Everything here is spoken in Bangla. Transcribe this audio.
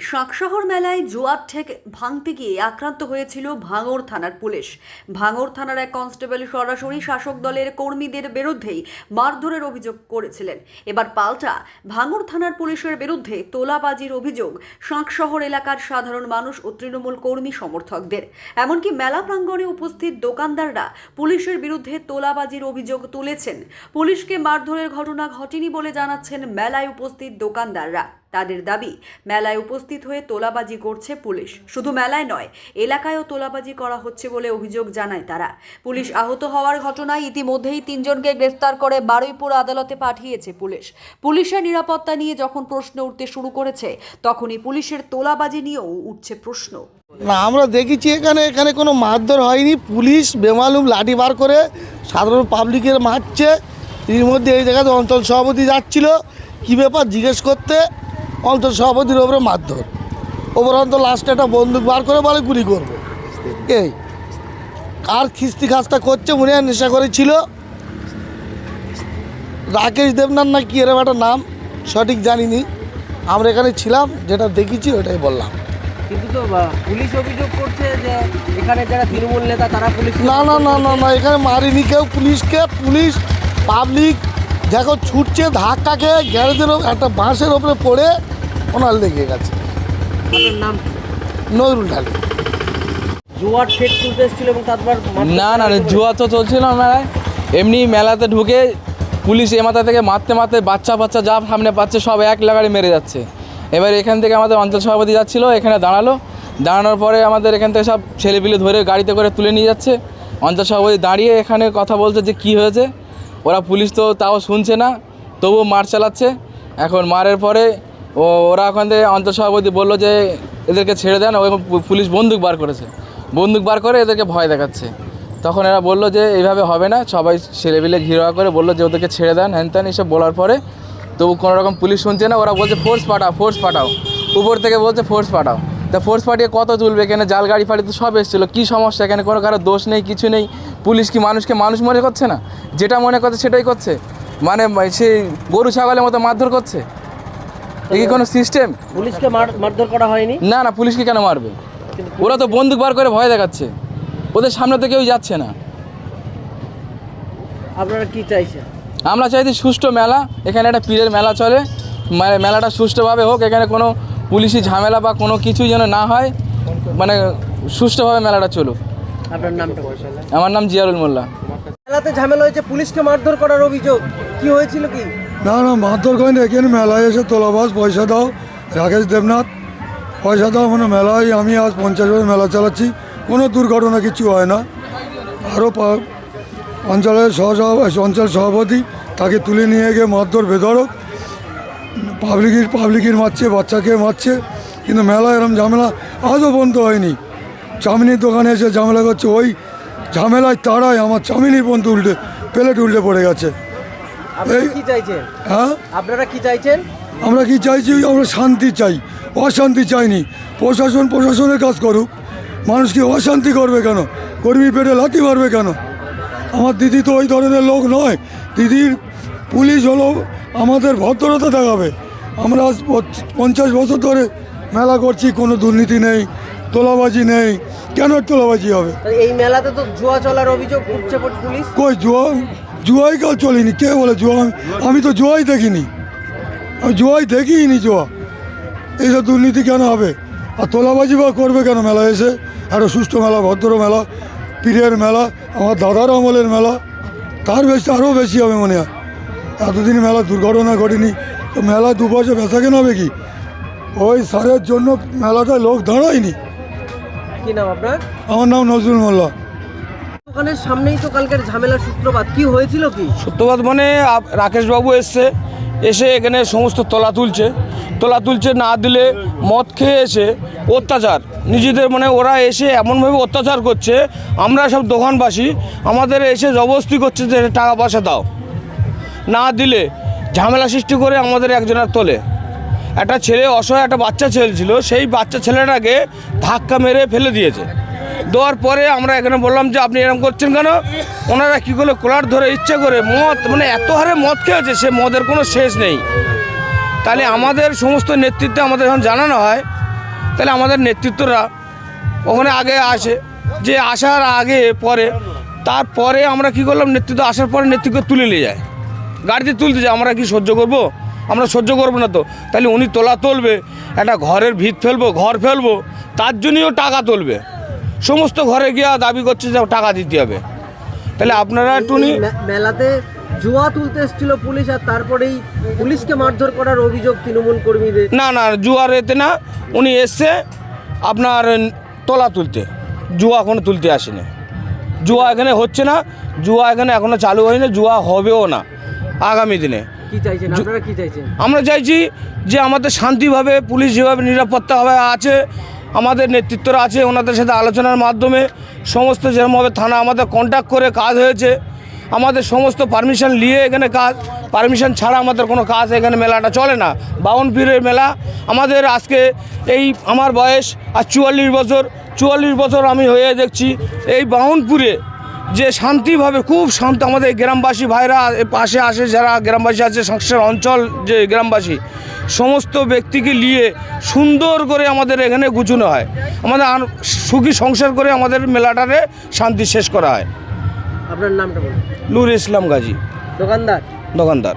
শাঁকশহর মেলায় জোয়ার ঠেক ভাঙতে গিয়ে আক্রান্ত হয়েছিল ভাঙর থানার পুলিশ। ভাঙর থানার এক কনস্টেবল সরাসরি শাসক দলের কর্মীদের বিরুদ্ধেই মারধরের অভিযোগ করেছিলেন। এবার পাল্টা ভাঙর থানার পুলিশের বিরুদ্ধে তোলাবাজির অভিযোগ শাঁকশহর এলাকার সাধারণ মানুষ ও তৃণমূল কর্মী সমর্থকদের। এমনকি মেলা প্রাঙ্গণে উপস্থিত দোকানদাররা পুলিশের বিরুদ্ধে তোলাবাজির অভিযোগ তুলেছেন। পুলিশকে মারধরের ঘটনা ঘটেনি বলে জানাচ্ছেন মেলায় উপস্থিত দোকানদাররা। তাদের দাবি, মেলায় উপস্থিত হয়ে তোলাবাজি করছে পুলিশ। শুধু মেলায় নয়, এলাকায়ও তোলাবাজি করা হচ্ছে বলে অভিযোগ জানায় তারা। পুলিশ আহত হওয়ার ঘটনায় ইতিমধ্যেই তিনজনকে গ্রেফতার করে বারুইপুর আদালতে পাঠিয়েছে পুলিশ। পুলিশের নিরাপত্তা নিয়ে যখন প্রশ্ন উঠতে শুরু করেছে, তখনই পুলিশের তোলাবাজি নিয়েও উঠছে প্রশ্ন। না, আমরা দেখেছি এখানে এখানে কোনো মারধর হয়নি। পুলিশ বেমালুম লাঠি বার করে সাধারণ পাবলিকের মারছে। এর মধ্যে এই জায়গাতে অঞ্চল সভাপতি যাচ্ছিল। কী ব্যাপার? জিজ্ঞেস করতে অঞ্চল সভাপতির ওপরে মারধর। ওপরন্ত লাস্টে একটা বন্দুক বার করে বলে গুলি করব। এই কার খিস্তি খাস্তা করছে উনি আর নেশা করেছিল রাকেশ দেবনাথ না কি এরকম একটা নাম? সঠিক জানিনি। আমরা এখানে ছিলাম যেটা দেখেছি ওটাই বললাম। কিন্তু তো পুলিশ অভিযোগ করছে যে এখানে যারা তৃণমূল নেতা তারা পুলিশ না না না না না এখানে মারিনি কেউ। পুলিশকে পুলিশ পাবলিক দেখো ছুটছে ধাক্কা খেয়ে গ্যারেজের ওপর একটা বাঁশের ওপরে পড়ে ওনার লেগে গেছে। আপনার নাম? কি? নজরুল ঢালি। জোয়ার ঠেক তুলতে এসেছিল এবং তারপর মারতে- না না না, জুয়া তো চলছিল না মেলায়। এমনি মেলাতে ঢুকে পুলিশ এ মাথা থেকে মারতে মারতে বাচ্চা বাচ্চা যা সামনে পাচ্ছে সব এক লাগারে মেরে যাচ্ছে। এবার এখান থেকে আমাদের অঞ্চল সভাপতি যাচ্ছিল এখানে দাঁড়াল। দাঁড়ানোর পরে আমাদের এখান থেকে সব ছেলেপিলে ধরে গাড়িতে করে তুলে নিয়ে যাচ্ছে। অঞ্চল সভাপতি দাঁড়িয়ে এখানে কথা বলছে যে কি হয়েছে। ওরা পুলিশ তো তাও শুনছে না তবুও মার চালাচ্ছে। এখন মারের পরে ও, ওরা ওখান থেকে অঞ্চল সভাপতি বলল যে এদেরকে ছেড়ে দেন, ওই পুলিশ বন্দুক বার করেছে। বন্দুক বার করে এদেরকে ভয় দেখাচ্ছে। তখন এরা বলল যে এইভাবে হবে না, সবাই ছেলেপিলে ঘিরোয়া করে বলল যে ওদেরকে ছেড়ে দেন, হ্যান ত্যান এসব বলার পরে তবু কোনো রকম পুলিশ শুনছে না, ওরা বলছে ফোর্স পাঠাও ফোর্স পাঠাও। উপর থেকে বলছে ফোর্স পাঠাও। তা ফোর্স পাঠিয়ে কত তুলবে এখানে? জাল, গাড়ি, ফাড়ি তো সব এসেছিল, কী সমস্যা এখানে? কোনো কারও দোষ নেই, কিছু নেই। পুলিশ কি মানুষকে মানুষ মনে করছে না? যেটা মনে করছে সেটাই করছে। মানে সেই গরু, ছাগলের মতো মারধর করছে। এ কি কোনো সিস্টেম পুলিশকে মারধর করা হয়নি? না না পুলিশকে কেন মারবে? ওরা তো বন্দুক বার করে ভয় দেখাচ্ছে। ওদের সামনে তো কেউ যাচ্ছে না। আপনারা কি চাইছেন? আমরা চাইছি সুষ্ঠু মেলা এখানে একটা পীরের মেলা চলে। মানে মেলাটা সুষ্ঠুভাবে হোক এখানে কোনো পুলিশি ঝামেলা বা কোনো কিছুই যেন না হয় মানে সুষ্ঠুভাবে মেলাটা চলুক। আপনার নামটা আমার নাম জিয়ারুল মোল্লা। মেলাতে ঝামেলা হয়েছে পুলিশকে মারধর করার অভিযোগ। কি হয়েছিল কি? না না মারধর করেন এখানে মেলায় এসে তোলাবাস পয়সা দাও। রাকেশ দেবনাথ, পয়সা দাও মানে মেলায় আমি আজ পঞ্চাশ বছর মেলা চালাচ্ছি। কোনো দুর্ঘটনা কিছু হয় না। আরও অঞ্চলের সহসভাপতি অঞ্চল সভাপতি তাকে তুলে নিয়ে গিয়ে মারধর বেধরক পাবলিকের পাবলিকের মারছে, বাচ্চাকে মারছে। কিন্তু মেলা এরম ঝামেলা আজও বন্ধ হয়নি। চাউমিনের দোকানে এসে ঝামেলা করছে, ওই ঝামেলায় তারাই, আমার চাউমিনের পর্যন্ত উল্টে, প্লেট উল্টে পড়ে গেছে। আপনারা কি চাইছেন? হ্যাঁ? আপনারা কি চাইছেন? আমরা কি চাইছি? আমরা শান্তি চাই। অশান্তি চাইনি। প্রশাসন প্রশাসনের কাজ করুক। মানুষকে অশান্তি করবে কেন? কর্মী পেটে লাথি মারবে কেন? আমার দিদি তো ওই ধরনের লোক নয়। দিদির পুলিশ হলো আমাদের ভদ্রতা দেখাবে। আমরা আজ পঞ্চাশ বছর ধরে মেলা করছি কোনো দুর্নীতি নেই তোলাবাজি নেই। কেন তোলাবাজি হবে? এই মেলাতে তো জুয়া চলার অভিযোগ উঠছে পুলিশ। কই জুয়া? জুয়াই কাল চলিনি। কে বলে জুয়া আমি- তো জুয়াই দেখিনি। আমি জুয়াই দেখিনি জুয়া। এইসব দুর্নীতি কেন হবে? আর তোলাবাজি বা করবে কেন মেলা এসে? একটা সুষ্ঠু মেলা ভদ্র মেলা পীরের মেলা আমার দাদার আমলের মেলা। তার বেশি আরও বেশি হবে মনে হয়। এতদিন মেলা দুর্ঘটনা ঘটেনি। তো মেলা দু বছর বেচা কেন হবে কি? ওই সারের জন্য মেলাটায় লোক দাঁড়ায়নি। কি নাম আপনার? আমার নাম নজরুল মোল্লা। দোকানের সামনেই তো কালকের ঝামেলার সূত্রপাত। কি হয়েছিল কি? সত্যবাদ মানে রাকেশবাবু এসছে, এসে এখানে সমস্ত তলা তুলছে। তলা তুলছে না দিলে মদ খেয়ে এসে অত্যাচার। নিজেদের মানে ওরা এসে এমনভাবে অত্যাচার করছে, আমরা সব দোকানবাসী, আমাদের এসে জবরদস্তি করছে যে টাকা পয়সা দাও। না দিলে ঝামেলা সৃষ্টি করে আমাদের একজনের তোলে। একটা ছেলে অসহায় একটা বাচ্চা ছেলে ছিল, সেই বাচ্চা ছেলেটাকে ধাক্কা মেরে ফেলে দিয়েছে। দেওয়ার পরে আমরা এখানে বললাম যে আপনি এরকম করছেন কেন? ওনারা কী করল? কোলার ধরে ইচ্ছে করে মদ মানে এত হারে মদ খেয়েছে, সে মদের কোনো শেষ নেই। তাহলে আমাদের সমস্ত নেতৃত্বে আমাদের যখন জানানো হয়, তাহলে আমাদের নেতৃত্বরা ওখানে আগে আসে। যে আসার আগে পরে, তারপরে আমরা কি করলাম? নেতৃত্ব আসার পরে নেতৃত্ব তুলে নিয়ে যায়। গাড়িতে তুলতে যায়, আমরা কি সহ্য করব? আমরা সহ্য করব না তো। তাহলে উনি তোলা তুলবে, একটা ঘরের ভিত ফেলব, ঘর ফেলব, তার জন্যও টাকা তুলবে। সমস্ত ঘরে গিয়ে দাবি করছে যে টাকা দিতে হবে। তাহলে আপনারা একটু মেলাতে জুয়া তুলতে এসেছিল পুলিশ আর তারপরেই পুলিশকে মারধর করার অভিযোগ তৃণমূল কর্মীদের। না না জুয়ার এতে না উনি এসছে আপনার তোলা তুলতে জুয়া এখনও তুলতে আসেনি। জুয়া এখানে হচ্ছে না জুয়া এখানে এখনও চালু হয়নি জুয়া হবেও না আগামী দিনে। আমরা চাইছি যে আমাদের শান্তিভাবে পুলিশ যেভাবে নিরাপত্তাভাবে আছে আমাদের নেতৃত্বরা আছে, ওনাদের সাথে আলোচনার মাধ্যমে সমস্ত যেরকমভাবে থানা আমাদের কন্ট্যাক্ট করে কাজ হয়েছে, আমাদের সমস্ত পারমিশন নিয়ে এখানে কাজ পারমিশন ছাড়া আমাদের কোনো কাজ এখানে মেলাটা চলে না। বাউন পীরের মেলা, আমাদের আজকে এই আমার বয়স আর চুয়াল্লিশ বছর চুয়াল্লিশ বছর আমি হয়ে দেখছি, এই বাউনপুরে যে শান্তিভাবে খুব শান্ত আমাদের গ্রামবাসী ভাইরা পাশে আসে যারা গ্রামবাসী আছে সংসার অঞ্চল যে গ্রামবাসী সমস্ত ব্যক্তিকে নিয়ে সুন্দর করে আমাদের এখানে গুছানো হয়। আমাদের সুখী সংসার করে আমাদের মেলাটারে শান্তি শেষ করা হয়। আপনার নামটা বলুন। নূর ইসলাম গাজী। দোকানদার? দোকানদার।